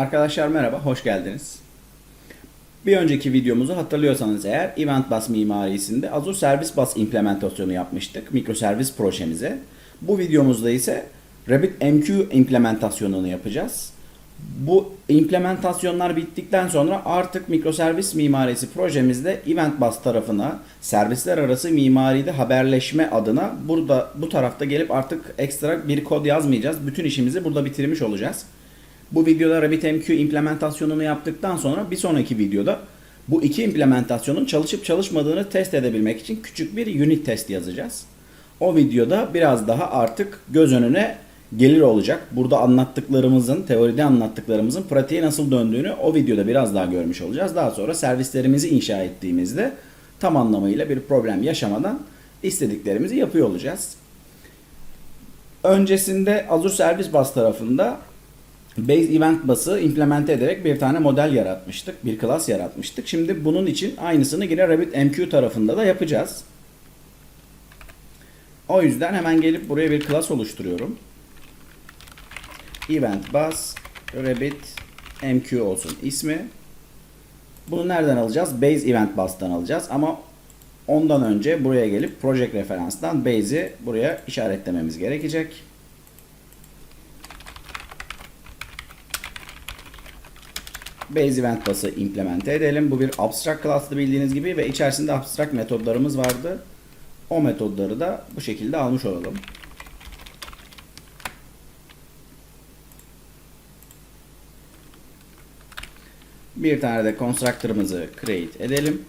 Arkadaşlar merhaba, hoş geldiniz. Bir önceki videomuzu hatırlıyorsanız eğer Event Bus mimarisinde Azure Service Bus implementasyonu yapmıştık mikroservis projemize. Bu videomuzda ise RabbitMQ implementasyonunu yapacağız. Bu implementasyonlar bittikten sonra artık mikroservis mimarisi projemizde Event Bus tarafına servisler arası mimaride haberleşme adına burada bu tarafta gelip artık ekstra bir kod yazmayacağız. Bütün işimizi burada bitirmiş olacağız. Bu videoda RabbitMQ implementasyonunu yaptıktan sonra bir sonraki videoda bu iki implementasyonun çalışıp çalışmadığını test edebilmek için küçük bir unit test yazacağız. O videoda biraz daha artık göz önüne gelir olacak. Burada anlattıklarımızın, teoride anlattıklarımızın pratiğe nasıl döndüğünü o videoda biraz daha görmüş olacağız. Daha sonra servislerimizi inşa ettiğimizde tam anlamıyla bir problem yaşamadan istediklerimizi yapıyor olacağız. Öncesinde Azure Service Bus tarafında Base Event Bus'ı implemente ederek bir tane model yaratmıştık. Bir class yaratmıştık. Şimdi bunun için aynısını yine RabbitMQ tarafında da yapacağız. O yüzden hemen gelip buraya bir class oluşturuyorum. Event Bus RabbitMQ olsun ismi. Bunu nereden alacağız? Base Event Bus'tan alacağız ama ondan önce buraya gelip Project Referans'tan Base'i buraya işaretlememiz gerekecek. Base Event Bus'ı implemente edelim. Bu bir abstract class'tı bildiğiniz gibi ve içerisinde abstract metodlarımız vardı. O metodları da bu şekilde almış olalım. Bir tane de constructor'ımızı create edelim.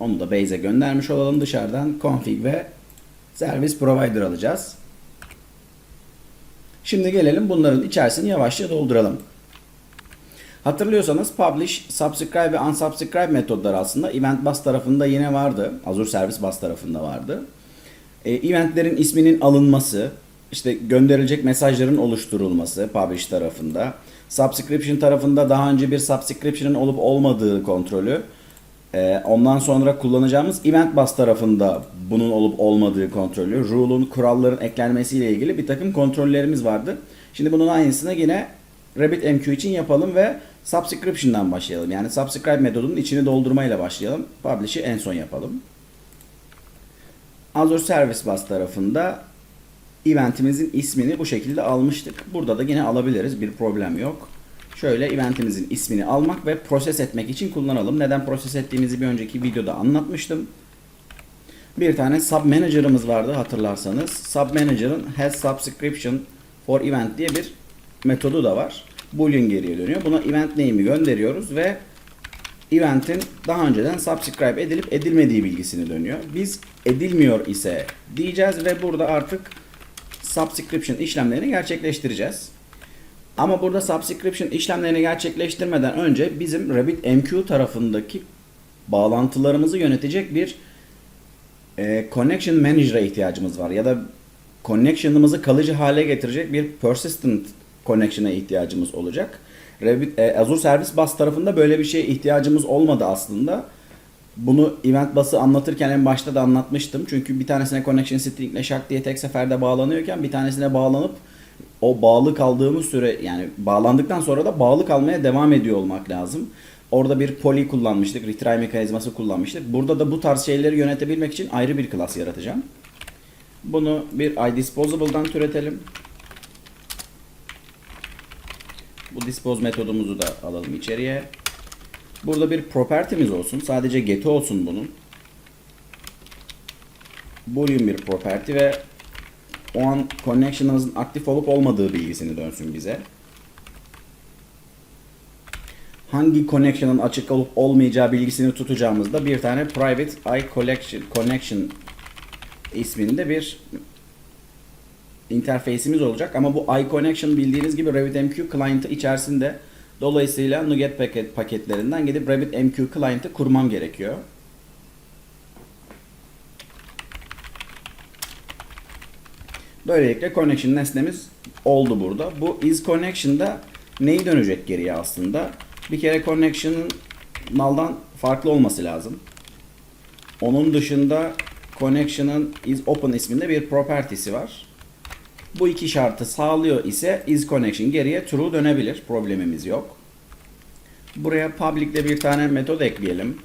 Onu da base'e göndermiş olalım. Dışarıdan config ve service provider alacağız. Şimdi gelelim bunların içerisini yavaşça dolduralım. Hatırlıyorsanız publish, subscribe ve unsubscribe metodları aslında Event Bus tarafında yine vardı. Azure Service Bus tarafında vardı. E, eventlerin isminin alınması, işte gönderilecek mesajların oluşturulması publish tarafında. Subscription tarafında daha önce bir subscription'ın olup olmadığı kontrolü. E, ondan sonra kullanacağımız Event Bus tarafında bunun olup olmadığı kontrolü. Rule'un, kuralların eklenmesiyle ilgili bir takım kontrollerimiz vardı. Şimdi bunun aynısını yine RabbitMQ için yapalım ve subscription'dan başlayalım. Yani subscribe metodunun içini doldurmayla başlayalım. Publish'i en son yapalım. Azure Service Bus tarafında eventimizin ismini bu şekilde almıştık. Burada da yine alabiliriz. Bir problem yok. Şöyle eventimizin ismini almak ve proses etmek için kullanalım. Neden proses ettiğimizi bir önceki videoda anlatmıştım. Bir tane sub manager'ımız vardı hatırlarsanız. Sub manager'ın has subscription for event diye bir metodu da var. Boolean geriye dönüyor. Buna event name'i gönderiyoruz ve event'in daha önceden subscribe edilip edilmediği bilgisini dönüyor. Biz edilmiyor ise diyeceğiz ve burada artık subscription işlemlerini gerçekleştireceğiz. Ama burada subscription işlemlerini gerçekleştirmeden önce bizim RabbitMQ tarafındaki bağlantılarımızı yönetecek bir e, connection manager'a ihtiyacımız var ya da connection'ımızı kalıcı hale getirecek bir persistent connection'a ihtiyacımız olacak. Rabbit, e, Azure Service Bus tarafında böyle bir şeye ihtiyacımız olmadı aslında. Bunu Event Bus'ı anlatırken en başta da anlatmıştım. Çünkü bir tanesine Connection String'le şak diye tek seferde bağlanıyorken bir tanesine bağlanıp o bağlı kaldığımız süre yani bağlandıktan sonra da bağlı kalmaya devam ediyor olmak lazım. Orada bir poly kullanmıştık, retry mekanizması kullanmıştık. Burada da bu tarz şeyleri yönetebilmek için ayrı bir class yaratacağım. Bunu bir iDisposable'dan türetelim. Bu dispose metodumuzu da alalım içeriye. Burada bir property'miz olsun. Sadece get olsun bunun. Boolean bir property ve o an connection'ımızın aktif olup olmadığı bilgisini dönsün bize. Hangi connection'ın açık olup olmayacağı bilgisini tutacağımızda bir tane private i collection connection isminde bir interface'imiz olacak ama bu iConnection bildiğiniz gibi RabbitMQ client'ı içerisinde. Dolayısıyla NuGet paket paketlerinden gidip RabbitMQ client'ı kurmam gerekiyor. Böylelikle connection nesnemiz oldu burada. Bu is connection'da neyi dönecek geriye aslında? Bir kere connection'ın naldan farklı olması lazım. Onun dışında connection'ın is open isminde bir property'si var. Bu iki şartı sağlıyor ise is connection geriye true dönebilir. Problemimiz yok. Buraya public'le bir tane metod ekleyelim.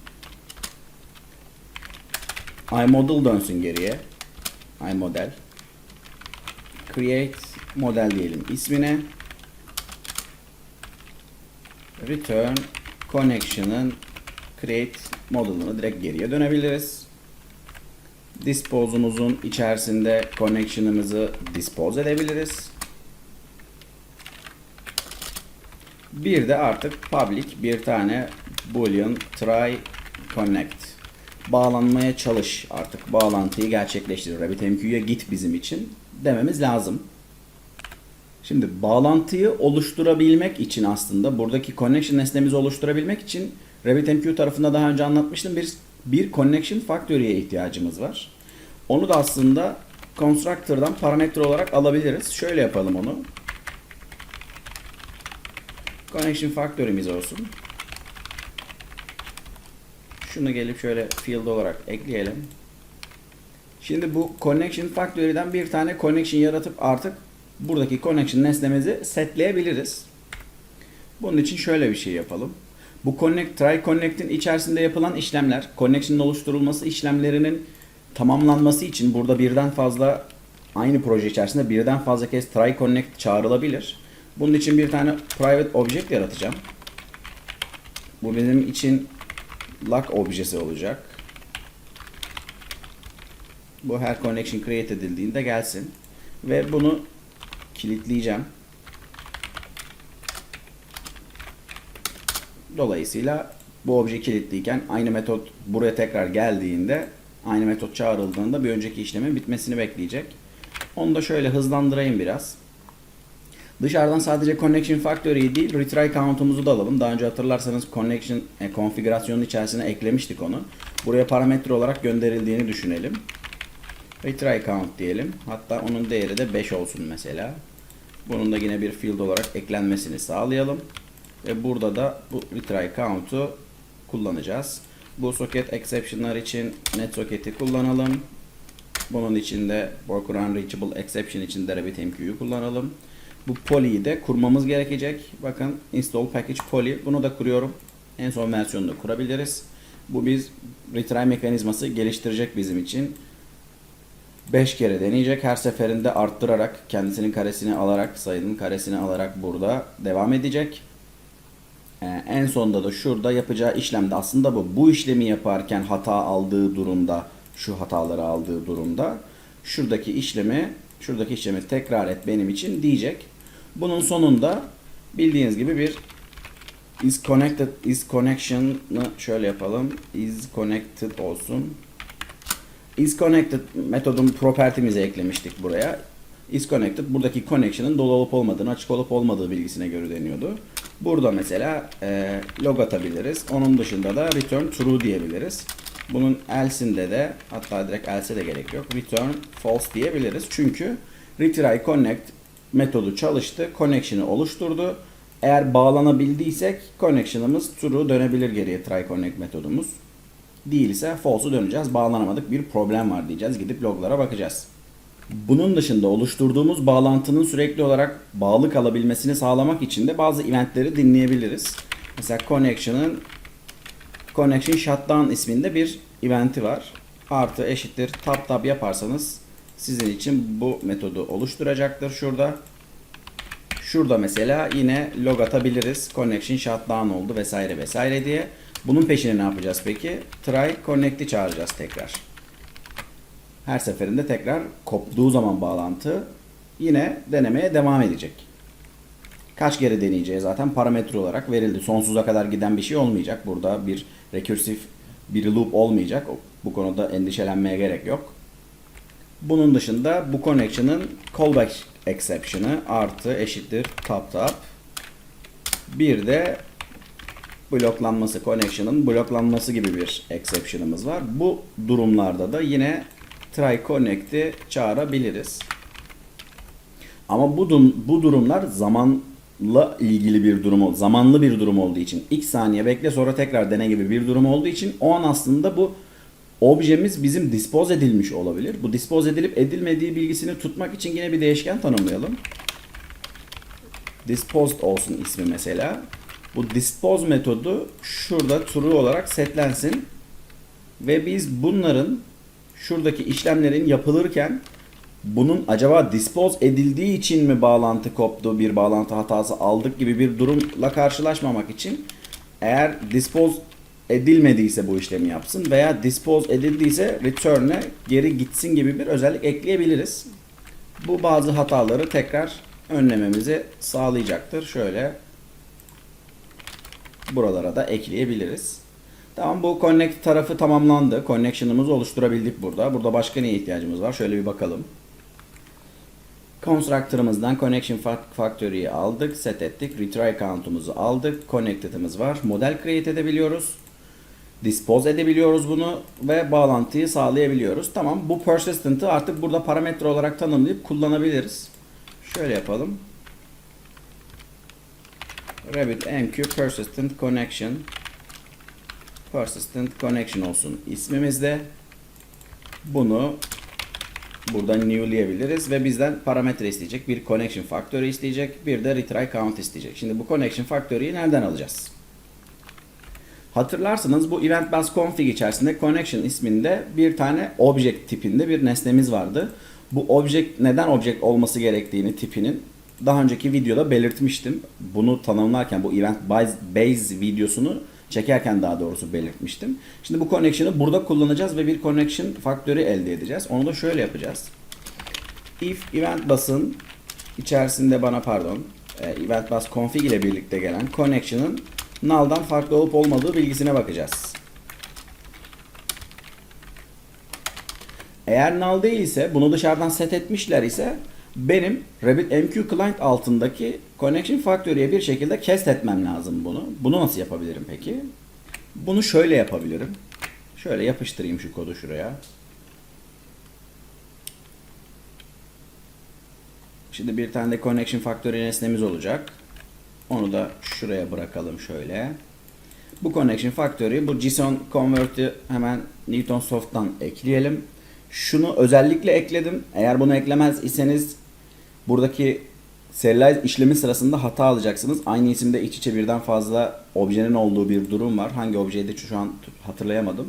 iModel dönsün geriye. iModel. Create model diyelim ismine. Return connection'ın create model'ını direkt geriye dönebiliriz. Dispose'umuzun içerisinde connection'ımızı dispose edebiliriz. Bir de artık public bir tane boolean try connect. Bağlanmaya çalış artık bağlantıyı gerçekleştir. RabbitMQ'ya git bizim için dememiz lazım. Şimdi bağlantıyı oluşturabilmek için aslında buradaki connection nesnemizi oluşturabilmek için RabbitMQ tarafında daha önce anlatmıştım bir bir connection factory'e ihtiyacımız var. Onu da aslında constructor'dan parametre olarak alabiliriz. Şöyle yapalım onu. Connection factory'miz olsun. Şunu gelip şöyle field olarak ekleyelim. Şimdi bu connection factory'den bir tane connection yaratıp artık buradaki connection nesnemizi setleyebiliriz. Bunun için şöyle bir şey yapalım. Bu connect, try connect'in içerisinde yapılan işlemler, connection'ın oluşturulması işlemlerinin tamamlanması için burada birden fazla aynı proje içerisinde birden fazla kez try connect çağrılabilir. Bunun için bir tane private object yaratacağım. Bu benim için lock objesi olacak. Bu her connection create edildiğinde gelsin. Ve bunu kilitleyeceğim. Dolayısıyla bu obje kilitliyken aynı metot buraya tekrar geldiğinde aynı metot çağrıldığında bir önceki işlemin bitmesini bekleyecek. Onu da şöyle hızlandırayım biraz. Dışarıdan sadece connection factory'yi değil retry count'umuzu da alalım. Daha önce hatırlarsanız connection e, konfigürasyonun içerisine eklemiştik onu. Buraya parametre olarak gönderildiğini düşünelim. Retry count diyelim. Hatta onun değeri de 5 olsun mesela. Bunun da yine bir field olarak eklenmesini sağlayalım. Ve burada da bu retry count'u kullanacağız. Bu socket exception'lar için net socket'i kullanalım. Bunun için de worker unreachable exception için de RabbitMQ'yu kullanalım. Bu poly'yi de kurmamız gerekecek. Bakın install package poly. Bunu da kuruyorum. En son versiyonunu kurabiliriz. Bu biz retry mekanizması geliştirecek bizim için. 5 kere deneyecek. Her seferinde arttırarak kendisinin karesini alarak sayının karesini alarak burada devam edecek. Ee, en sonunda da şurada yapacağı işlemde aslında bu. Bu işlemi yaparken hata aldığı durumda şu hataları aldığı durumda şuradaki işlemi şuradaki işlemi tekrar et benim için diyecek. Bunun sonunda bildiğiniz gibi bir is connected is connection'ı şöyle yapalım. is connected olsun. İs connected metodun property'mizi eklemiştik buraya. is connected buradaki connection'ın dolu olup olmadığını, açık olup olmadığı bilgisine göre deniyordu. Burada mesela e, log atabiliriz. Onun dışında da return true diyebiliriz. Bunun else'inde de hatta direkt else'e de gerek yok. Return false diyebiliriz. Çünkü retry connect metodu çalıştı. Connection'ı oluşturdu. Eğer bağlanabildiysek connection'ımız true dönebilir geriye try connect metodumuz. Değilse false'u döneceğiz. Bağlanamadık bir problem var diyeceğiz. Gidip loglara bakacağız. Bunun dışında oluşturduğumuz bağlantının sürekli olarak bağlı kalabilmesini sağlamak için de bazı eventleri dinleyebiliriz. Mesela connection'ın connection shutdown isminde bir eventi var. Artı eşittir tab tab yaparsanız sizin için bu metodu oluşturacaktır şurada. Şurada mesela yine log atabiliriz. Connection shutdown oldu vesaire vesaire diye. Bunun peşine ne yapacağız peki? Try connect'i çağıracağız tekrar. Her seferinde tekrar koptuğu zaman bağlantı yine denemeye devam edecek. Kaç kere deneyeceği zaten parametre olarak verildi. Sonsuza kadar giden bir şey olmayacak. Burada bir recursive bir loop olmayacak. Bu konuda endişelenmeye gerek yok. Bunun dışında bu connection'ın callback exception'ı artı eşittir tap tap. Bir de bloklanması, connection'ın bloklanması gibi bir exception'ımız var. Bu durumlarda da yine try connect'i çağırabiliriz. Ama bu, bu durumlar zamanla ilgili bir durum. Zamanlı bir durum olduğu için. X saniye bekle sonra tekrar dene gibi bir durum olduğu için o an aslında bu objemiz bizim dispose edilmiş olabilir. Bu dispose edilip edilmediği bilgisini tutmak için yine bir değişken tanımlayalım. Disposed olsun ismi mesela. Bu dispose metodu şurada true olarak setlensin. Ve biz bunların şuradaki işlemlerin yapılırken bunun acaba dispose edildiği için mi bağlantı koptu, bir bağlantı hatası aldık gibi bir durumla karşılaşmamak için eğer dispose edilmediyse bu işlemi yapsın veya dispose edildiyse return'e geri gitsin gibi bir özellik ekleyebiliriz. Bu bazı hataları tekrar önlememizi sağlayacaktır. Şöyle buralara da ekleyebiliriz. Tamam bu connect tarafı tamamlandı. Connection'ımızı oluşturabildik burada. Burada başka neye ihtiyacımız var? Şöyle bir bakalım. Constructor'ımızdan connection factory'yi aldık, set ettik. Retry count'umuzu aldık. Connected'ımız var. Model create edebiliyoruz. Dispose edebiliyoruz bunu ve bağlantıyı sağlayabiliyoruz. Tamam bu persistent'ı artık burada parametre olarak tanımlayıp kullanabiliriz. Şöyle yapalım. RabbitMQ persistent connection persistent connection olsun ismimizde. Bunu buradan new'leyebiliriz ve bizden parametre isteyecek. Bir connection faktörü isteyecek. Bir de retry count isteyecek. Şimdi bu connection faktörüyü nereden alacağız? Hatırlarsanız bu event bus config içerisinde connection isminde bir tane object tipinde bir nesnemiz vardı. Bu object neden object olması gerektiğini tipinin daha önceki videoda belirtmiştim. Bunu tanımlarken bu event base videosunu çekerken daha doğrusu belirtmiştim. Şimdi bu connection'ı burada kullanacağız ve bir connection faktörü elde edeceğiz. Onu da şöyle yapacağız. If event bus'ın içerisinde bana pardon e, event bus config ile birlikte gelen connection'ın null'dan farklı olup olmadığı bilgisine bakacağız. Eğer null değilse bunu dışarıdan set etmişler ise benim RabbitMQ client altındaki connection factory'e bir şekilde cast etmem lazım bunu. Bunu nasıl yapabilirim peki? Bunu şöyle yapabilirim. Şöyle yapıştırayım şu kodu şuraya. Şimdi bir tane de connection factory nesnemiz olacak. Onu da şuraya bırakalım şöyle. Bu connection factory, bu JSON convert'i hemen Newton Soft'tan ekleyelim. Şunu özellikle ekledim. Eğer bunu eklemez iseniz buradaki serialize işlemi sırasında hata alacaksınız. Aynı isimde iç içe birden fazla objenin olduğu bir durum var. Hangi objeydi şu an hatırlayamadım.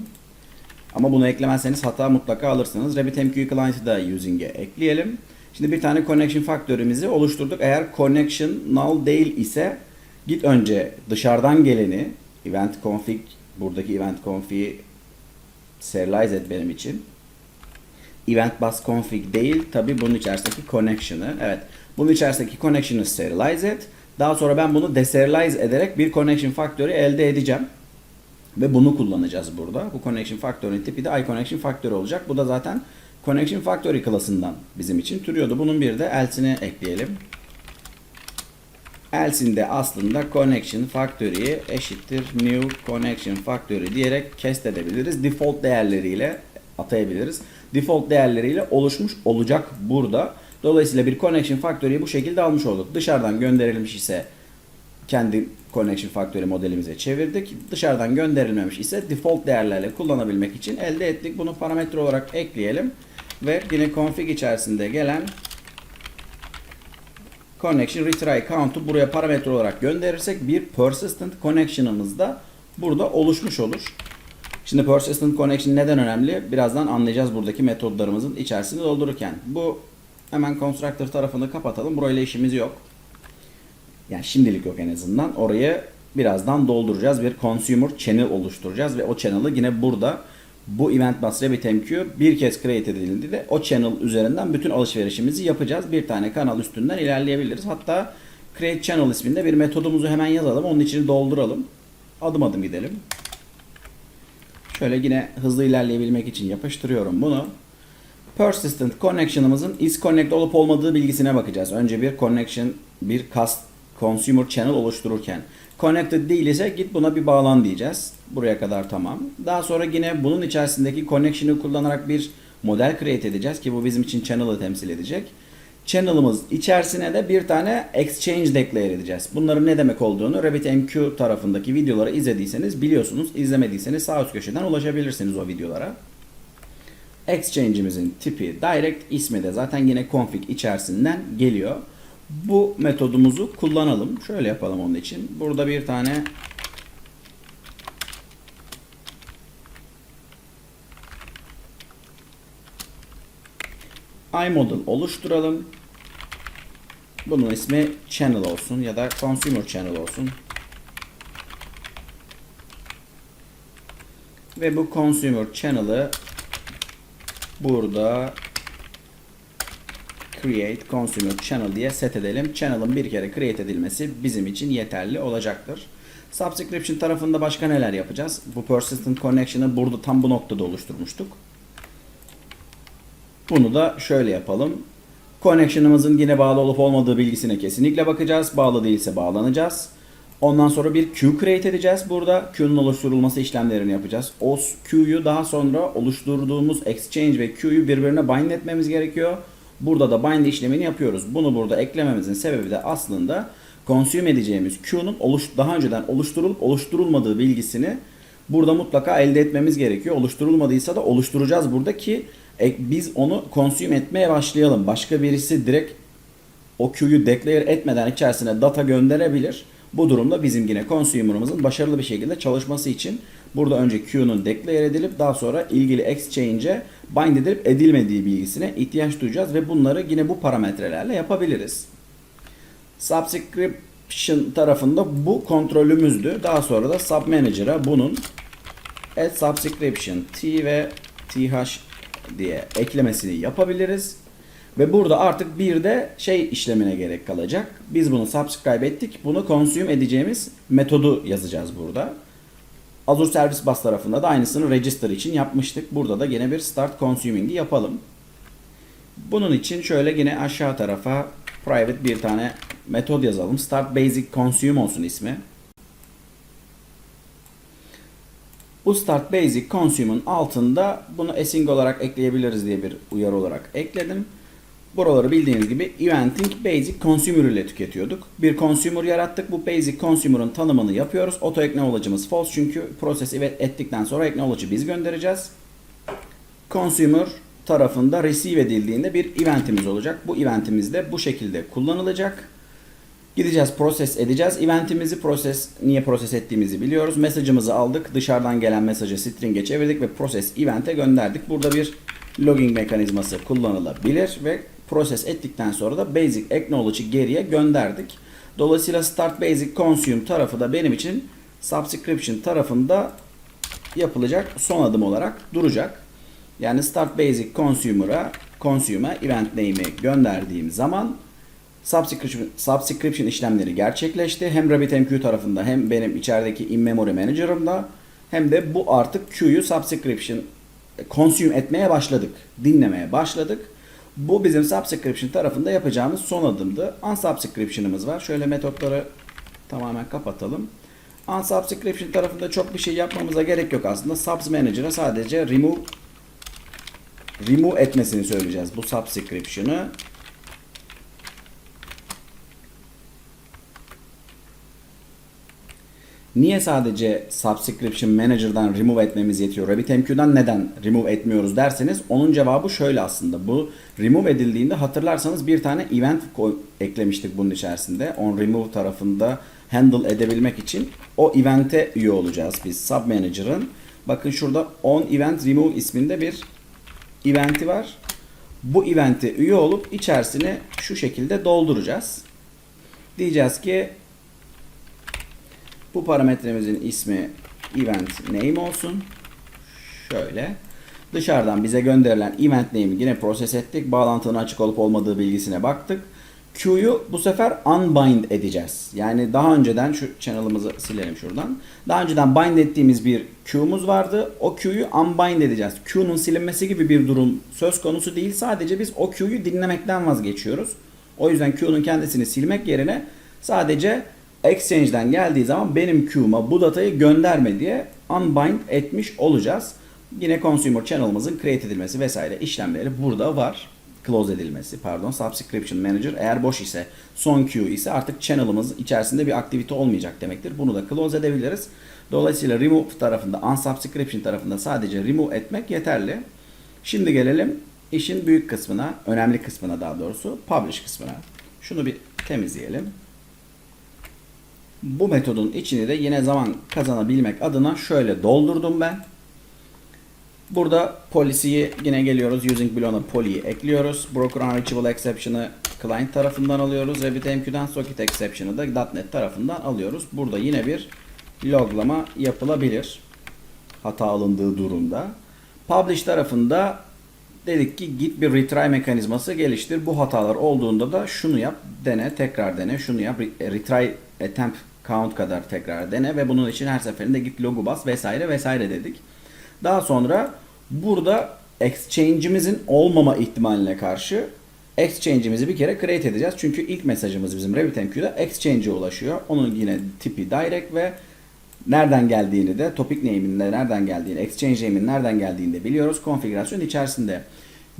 Ama bunu eklemezseniz hata mutlaka alırsınız. RabbitMQ Client'ı da using'e ekleyelim. Şimdi bir tane connection faktörümüzü oluşturduk. Eğer connection null değil ise git önce dışarıdan geleni event config buradaki event config'i serialize et benim için. Event bus config değil tabi bunun içerisindeki connection'ı. Evet. Bunun içerisindeki connection'ı serialize et. Daha sonra ben bunu deserialize ederek bir connection faktörü elde edeceğim. Ve bunu kullanacağız burada. Bu connection faktörün tipi de iConnection faktörü olacak. Bu da zaten connection factory klasından bizim için türüyordu. Bunun bir de else'ini ekleyelim. Else'inde aslında connection factory'yi eşittir new connection factory diyerek cast edebiliriz. Default değerleriyle atayabiliriz. Default değerleriyle oluşmuş olacak burada. Dolayısıyla bir connection factory'yi bu şekilde almış olduk. Dışarıdan gönderilmiş ise kendi connection factory modelimize çevirdik. Dışarıdan gönderilmemiş ise default değerlerle kullanabilmek için elde ettik. Bunu parametre olarak ekleyelim. Ve yine config içerisinde gelen connection retry count'u buraya parametre olarak gönderirsek bir persistent connection'ımız da burada oluşmuş olur. Şimdi persistent connection neden önemli? Birazdan anlayacağız buradaki metodlarımızın içerisini doldururken. Bu hemen constructor tarafını kapatalım. Burayla işimiz yok. Yani şimdilik yok en azından. Orayı birazdan dolduracağız. Bir consumer channel oluşturacağız ve o channel'ı yine burada bu event bus RabbitMQ bir kez create edildi de o channel üzerinden bütün alışverişimizi yapacağız. Bir tane kanal üstünden ilerleyebiliriz. Hatta create channel isminde bir metodumuzu hemen yazalım. Onun içini dolduralım. Adım adım gidelim. Şöyle yine hızlı ilerleyebilmek için yapıştırıyorum bunu. Persistent connection'ımızın is connect olup olmadığı bilgisine bakacağız. Önce bir connection, bir cast consumer channel oluştururken. Connected değil ise git buna bir bağlan diyeceğiz. Buraya kadar tamam. Daha sonra yine bunun içerisindeki connection'ı kullanarak bir model create edeceğiz ki bu bizim için channel'ı temsil edecek. Channel'ımız içerisine de bir tane exchange declare edeceğiz. Bunların ne demek olduğunu RabbitMQ tarafındaki videoları izlediyseniz biliyorsunuz. İzlemediyseniz sağ üst köşeden ulaşabilirsiniz o videolara. Exchange'imizin tipi direct ismi de zaten yine config içerisinden geliyor. Bu metodumuzu kullanalım. Şöyle yapalım onun için. Burada bir tane iModel oluşturalım. Bunun ismi channel olsun ya da consumer channel olsun. Ve bu consumer channel'ı burada create consumer channel diye set edelim. Channel'ın bir kere create edilmesi bizim için yeterli olacaktır. Subscription tarafında başka neler yapacağız? Bu persistent connection'ı burada tam bu noktada oluşturmuştuk. Bunu da şöyle yapalım. Connection'ımızın yine bağlı olup olmadığı bilgisine kesinlikle bakacağız. Bağlı değilse bağlanacağız. Ondan sonra bir queue create edeceğiz. Burada queue'nun oluşturulması işlemlerini yapacağız. O queue'yu daha sonra oluşturduğumuz exchange ve queue'yu birbirine bind etmemiz gerekiyor. Burada da bind işlemini yapıyoruz. Bunu burada eklememizin sebebi de aslında consume edeceğimiz queue'nun oluş daha önceden oluşturulup oluşturulmadığı bilgisini burada mutlaka elde etmemiz gerekiyor. Oluşturulmadıysa da oluşturacağız burada ki e, biz onu consume etmeye başlayalım. Başka birisi direkt o queue'yu declare etmeden içerisine data gönderebilir. Bu durumda bizim yine consumer'ımızın başarılı bir şekilde çalışması için burada önce queue'nun declare edilip daha sonra ilgili exchange'e bind edilip edilmediği bilgisine ihtiyaç duyacağız ve bunları yine bu parametrelerle yapabiliriz. Subscription tarafında bu kontrolümüzdü. Daha sonra da submanager'a bunun add subscription t ve th diye eklemesini yapabiliriz. Ve burada artık bir de şey işlemine gerek kalacak. Biz bunu subscribe ettik. Bunu consume edeceğimiz metodu yazacağız burada. Azure Service Bus tarafında da aynısını register için yapmıştık. Burada da yine bir start consuming'i yapalım. Bunun için şöyle yine aşağı tarafa private bir tane metod yazalım. Start basic consume olsun ismi. Bu start basic consume'un altında bunu async olarak ekleyebiliriz diye bir uyarı olarak ekledim. Buraları bildiğiniz gibi eventing basic consumer ile tüketiyorduk. Bir consumer yarattık. Bu basic consumer'ın tanımını yapıyoruz. Auto acknowledge'ımız false çünkü proses evet ettikten sonra acknowledge'ı biz göndereceğiz. Consumer tarafında receive edildiğinde bir eventimiz olacak. Bu eventimiz de bu şekilde kullanılacak. Gideceğiz, proses edeceğiz. Eventimizi proses, niye proses ettiğimizi biliyoruz. Mesajımızı aldık. Dışarıdan gelen mesajı string'e çevirdik ve proses event'e gönderdik. Burada bir logging mekanizması kullanılabilir ve proses ettikten sonra da basic acknowledge'ı geriye gönderdik. Dolayısıyla start basic consume tarafı da benim için subscription tarafında yapılacak son adım olarak duracak. Yani start basic consumer'a consume'a event name'i gönderdiğim zaman subscription, subscription işlemleri gerçekleşti. Hem RabbitMQ tarafında hem benim içerideki in-memory manager'ımda hem de bu artık queue'yu subscription consume etmeye başladık. Dinlemeye başladık. Bu bizim subscription tarafında yapacağımız son adımdı. Unsubscription'ımız var. Şöyle metotları tamamen kapatalım. Unsubscription tarafında çok bir şey yapmamıza gerek yok aslında. Subs Manager'a sadece remove remove etmesini söyleyeceğiz bu subscription'ı. Niye sadece Subscription Manager'dan remove etmemiz yetiyor? RabbitMQ'dan neden remove etmiyoruz derseniz onun cevabı şöyle aslında. Bu remove edildiğinde hatırlarsanız bir tane event eklemiştik bunun içerisinde. On remove tarafında handle edebilmek için o event'e üye olacağız biz Sub Manager'ın. Bakın şurada on event remove isminde bir eventi var. Bu event'e üye olup içerisine şu şekilde dolduracağız. Diyeceğiz ki bu parametremizin ismi event name olsun. Şöyle. Dışarıdan bize gönderilen event name'i yine proses ettik. Bağlantının açık olup olmadığı bilgisine baktık. Q'yu bu sefer unbind edeceğiz. Yani daha önceden şu channel'ımızı silelim şuradan. Daha önceden bind ettiğimiz bir Q'muz vardı. O Q'yu unbind edeceğiz. Q'nun silinmesi gibi bir durum söz konusu değil. Sadece biz o Q'yu dinlemekten vazgeçiyoruz. O yüzden Q'nun kendisini silmek yerine sadece Exchange'den geldiği zaman benim queue'ma bu datayı gönderme diye unbind etmiş olacağız. Yine consumer channel'ımızın create edilmesi vesaire işlemleri burada var. Close edilmesi pardon. Subscription Manager eğer boş ise son queue ise artık channel'ımız içerisinde bir aktivite olmayacak demektir. Bunu da close edebiliriz. Dolayısıyla remove tarafında unsubscription tarafında sadece remove etmek yeterli. Şimdi gelelim işin büyük kısmına, önemli kısmına daha doğrusu, publish kısmına. Şunu bir temizleyelim. Bu metodun içini de yine zaman kazanabilmek adına şöyle doldurdum ben. Burada policy'yi yine geliyoruz. Using Below poly'yi ekliyoruz. Broker Unreachable Exception'ı client tarafından alıyoruz. RabbitMQ'dan Socket Exception'ı da .NET tarafından alıyoruz. Burada yine bir loglama yapılabilir. Hata alındığı durumda. Publish tarafında dedik ki git bir retry mekanizması geliştir. Bu hatalar olduğunda da şunu yap, dene, tekrar dene, şunu yap, re- retry attempt count kadar tekrar dene ve bunun için her seferinde git logu bas vesaire vesaire dedik. Daha sonra burada exchange'imizin olmama ihtimaline karşı exchange'imizi bir kere create edeceğiz. Çünkü ilk mesajımız bizim RabbitMQ'da exchange'e ulaşıyor. Onun yine tipi direct ve nereden geldiğini de topic name'in de nereden geldiğini, exchange name'in nereden geldiğini de biliyoruz. Konfigürasyon içerisinde.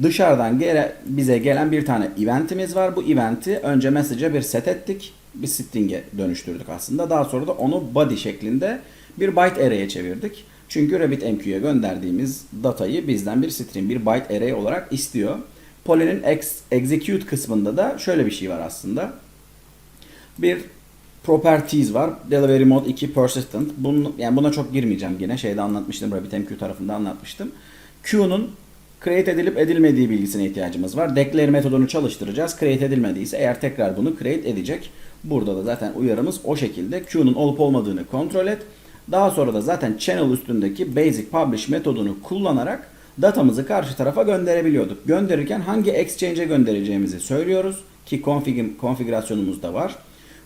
Dışarıdan gele, bize gelen bir tane eventimiz var. Bu eventi önce message'a bir set ettik. Bir string'e dönüştürdük aslında. Daha sonra da onu body şeklinde bir byte array'e çevirdik. Çünkü RabbitMQ'ya gönderdiğimiz datayı bizden bir string, bir byte array olarak istiyor. Poly'nin ex, execute kısmında da şöyle bir şey var aslında. Bir properties var. Delivery mode 2 persistent. Bunun, yani buna çok girmeyeceğim yine. Şeyde anlatmıştım. RabbitMQ tarafında anlatmıştım. Q'nun create edilip edilmediği bilgisine ihtiyacımız var. Declare metodunu çalıştıracağız. Create edilmediyse eğer tekrar bunu create edecek. Burada da zaten uyarımız o şekilde. Q'nun olup olmadığını kontrol et. Daha sonra da zaten channel üstündeki basic publish metodunu kullanarak datamızı karşı tarafa gönderebiliyorduk. Gönderirken hangi exchange'e göndereceğimizi söylüyoruz ki config konfigürasyonumuz da var.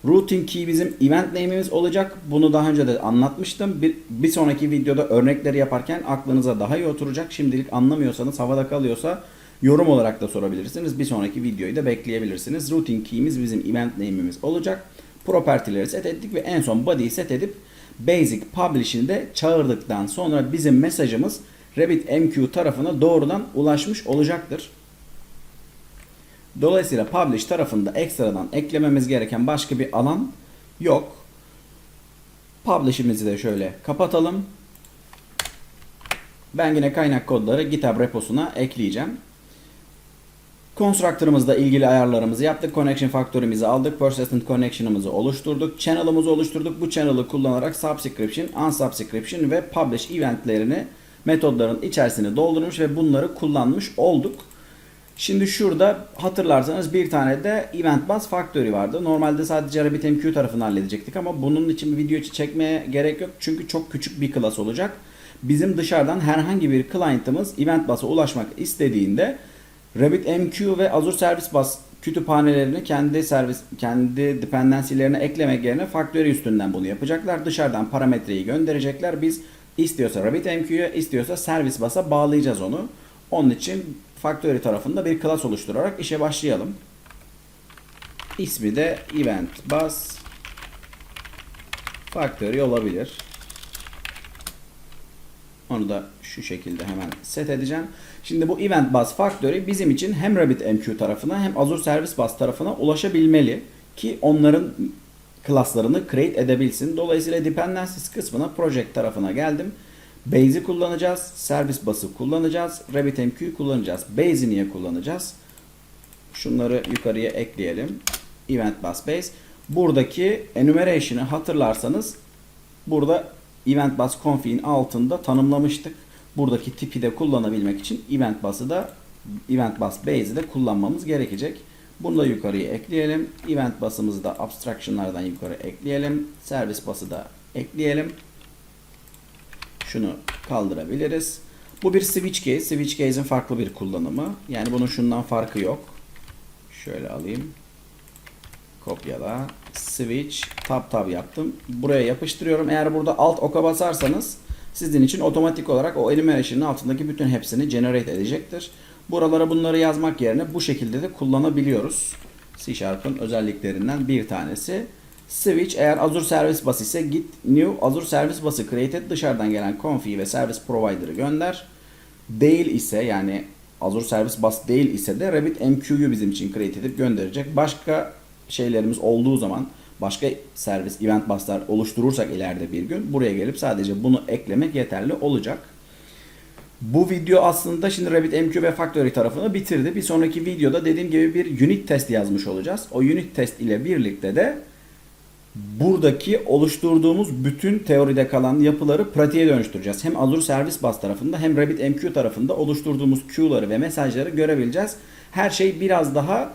Routing key bizim event name'imiz olacak. Bunu daha önce de anlatmıştım. Bir, bir sonraki videoda örnekleri yaparken aklınıza daha iyi oturacak. Şimdilik anlamıyorsanız havada kalıyorsa yorum olarak da sorabilirsiniz. Bir sonraki videoyu da bekleyebilirsiniz. Routing key'imiz bizim event name'imiz olacak. Property'leri set ettik ve en son body'yi set edip basic publish'ini de çağırdıktan sonra bizim mesajımız RabbitMQ tarafına doğrudan ulaşmış olacaktır. Dolayısıyla publish tarafında ekstradan eklememiz gereken başka bir alan yok. Publish'imizi de şöyle kapatalım. Ben yine kaynak kodları GitHub reposuna ekleyeceğim. Constructor'ımızla ilgili ayarlarımızı yaptık. Connection faktörümüzü aldık. Persistent connection'ımızı oluşturduk. Channel'ımızı oluşturduk. Bu channel'ı kullanarak subscription, unsubscription ve publish eventlerini metodların içerisine doldurmuş ve bunları kullanmış olduk. Şimdi şurada hatırlarsanız bir tane de event bus factory vardı. Normalde sadece RabbitMQ tarafını halledecektik ama bunun için bir video çekmeye gerek yok. Çünkü çok küçük bir class olacak. Bizim dışarıdan herhangi bir client'ımız event bus'a ulaşmak istediğinde RabbitMQ ve Azure Service Bus kütüphanelerini kendi servis kendi dependency'lerine eklemek yerine Factory üstünden bunu yapacaklar. Dışarıdan parametreyi gönderecekler. Biz istiyorsa RabbitMQ'ya istiyorsa Service Bus'a bağlayacağız onu. Onun için Factory tarafında bir class oluşturarak işe başlayalım. İsmi de Event Bus Factory olabilir. Onu da şu şekilde hemen set edeceğim. Şimdi bu Event Bus Factory bizim için hem RabbitMQ tarafına hem Azure Service Bus tarafına ulaşabilmeli ki onların klaslarını create edebilsin. Dolayısıyla dependencies kısmına project tarafına geldim. Base'i kullanacağız. Service Bus'ı kullanacağız. RabbitMQ'yu kullanacağız. Base'i niye kullanacağız? Şunları yukarıya ekleyelim. Event Bus Base. Buradaki enumeration'ı hatırlarsanız burada Event Bus Config'in altında tanımlamıştık. Buradaki tipi de kullanabilmek için Event Bus'ı da Event Bus Base'i de kullanmamız gerekecek. Bunu da yukarıya ekleyelim. Event Bus'ımızı da abstraction'lardan yukarı ekleyelim. Service Bus'ı da ekleyelim. Şunu kaldırabiliriz. Bu bir switch case. Switch case'in farklı bir kullanımı. Yani bunun şundan farkı yok. Şöyle alayım. Kopyala. Switch. Tab tab yaptım. Buraya yapıştırıyorum. Eğer burada alt oka basarsanız sizin için otomatik olarak o enumeration'ın altındaki bütün hepsini generate edecektir. Buralara bunları yazmak yerine bu şekilde de kullanabiliyoruz. C Sharp'ın özelliklerinden bir tanesi. Switch eğer Azure Service Bus ise git new Azure Service Bus'ı create et dışarıdan gelen config ve service provider'ı gönder. Değil ise yani Azure Service Bus değil ise de RabbitMQ'yu bizim için create edip gönderecek. Başka şeylerimiz olduğu zaman başka servis event bus'lar oluşturursak ileride bir gün buraya gelip sadece bunu eklemek yeterli olacak. Bu video aslında şimdi RabbitMQ ve Factory tarafını bitirdi. Bir sonraki videoda dediğim gibi bir unit test yazmış olacağız. O unit test ile birlikte de buradaki oluşturduğumuz bütün teoride kalan yapıları pratiğe dönüştüreceğiz. Hem Azure Service Bus tarafında hem RabbitMQ tarafında oluşturduğumuz queue'ları ve mesajları görebileceğiz. Her şey biraz daha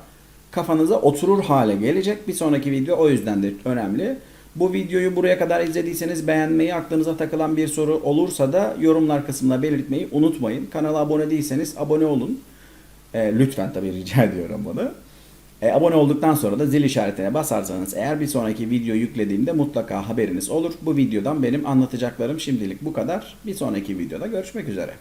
kafanıza oturur hale gelecek. Bir sonraki video o yüzden de önemli. Bu videoyu buraya kadar izlediyseniz beğenmeyi, aklınıza takılan bir soru olursa da yorumlar kısmına belirtmeyi unutmayın. Kanala abone değilseniz abone olun. E, lütfen tabii rica ediyorum bunu. E, abone olduktan sonra da zil işaretine basarsanız eğer bir sonraki video yüklediğimde mutlaka haberiniz olur. Bu videodan benim anlatacaklarım şimdilik bu kadar. Bir sonraki videoda görüşmek üzere.